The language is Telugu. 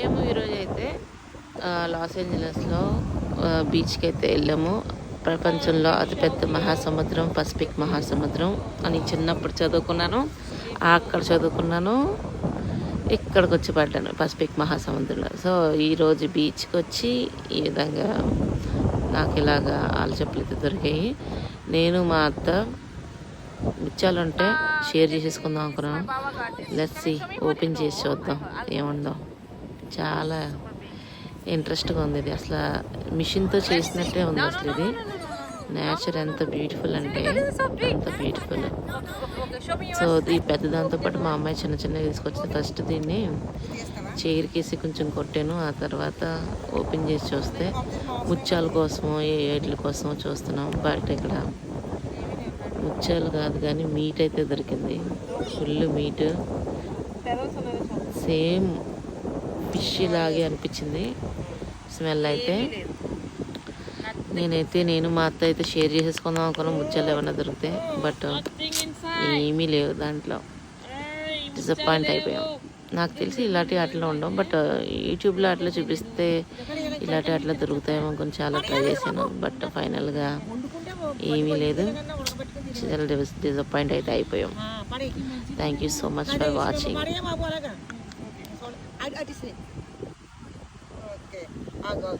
మేము ఈరోజు అయితే లాస్ ఏంజలస్లో బీచ్కి అయితే వెళ్ళాము. ప్రపంచంలో అతిపెద్ద మహాసముద్రం పసిఫిక్ మహాసముద్రం అని చిన్నప్పుడు చదువుకున్నాను అక్కడ చదువుకున్నాను ఇక్కడికి వచ్చి పడ్డాను పసిఫిక్ మహాసముద్రంలో. సో ఈరోజు బీచ్కి వచ్చి ఈ విధంగా నాకు ఇలాగా ఆలు చెప్పులు అయితే దొరికాయి. నేను మా అత్త ముత్యాలుంటే షేర్ చేసేసుకుందాం అనుకున్నాను. లెట్స్ ఓపెన్ చేసి చూద్దాం ఏముందో. చాలా ఇంట్రెస్ట్గా ఉంది ఇది. అసలు మిషన్తో చేసినట్టే ఉంది అసలు ఇది. నేచర్ ఎంత బ్యూటిఫుల్ అంటే అంత బ్యూటిఫుల్. సో ఈ పెద్ద దాంతో పాటు మా అమ్మాయి చిన్న చిన్నగా తీసుకొచ్చింది. ఫస్ట్ దీన్ని చైర్కేసి కొంచెం కొట్టాను. ఆ తర్వాత ఓపెన్ చేసి చూస్తే ముత్యాల కోసమో ఏ ఏట్ల కోసమో చూస్తున్నాం. బట్ ఇక్కడ ముత్యాలు కాదు కానీ మీట్ అయితే దొరికింది. Full meet. సేమ్ ఫిష్ లాగే అనిపించింది. స్మెల్ అయితే. నేనైతే నేను మా అత్త అయితే షేర్ చేసేసుకుందాం అనుకున్నా. ముత్యాలు ఏమన్నా దొరికితే. బట్ ఏమీ లేవు దాంట్లో. డిసప్పాయింట్ అయిపోయాం. నాకు తెలిసి ఇలాంటి అట్లా ఉండవు. బట్ యూట్యూబ్లో అట్లా చూపిస్తే ఇలాంటి అట్లా దొరుకుతాయేమో అనుకుని చాలా ట్రై చేశాను. బట్ ఫైనల్గా ఏమీ లేదు. చాలా డిసప్పాయింట్ అయితే అయిపోయాం. Thank you so much for watching Okay. I got.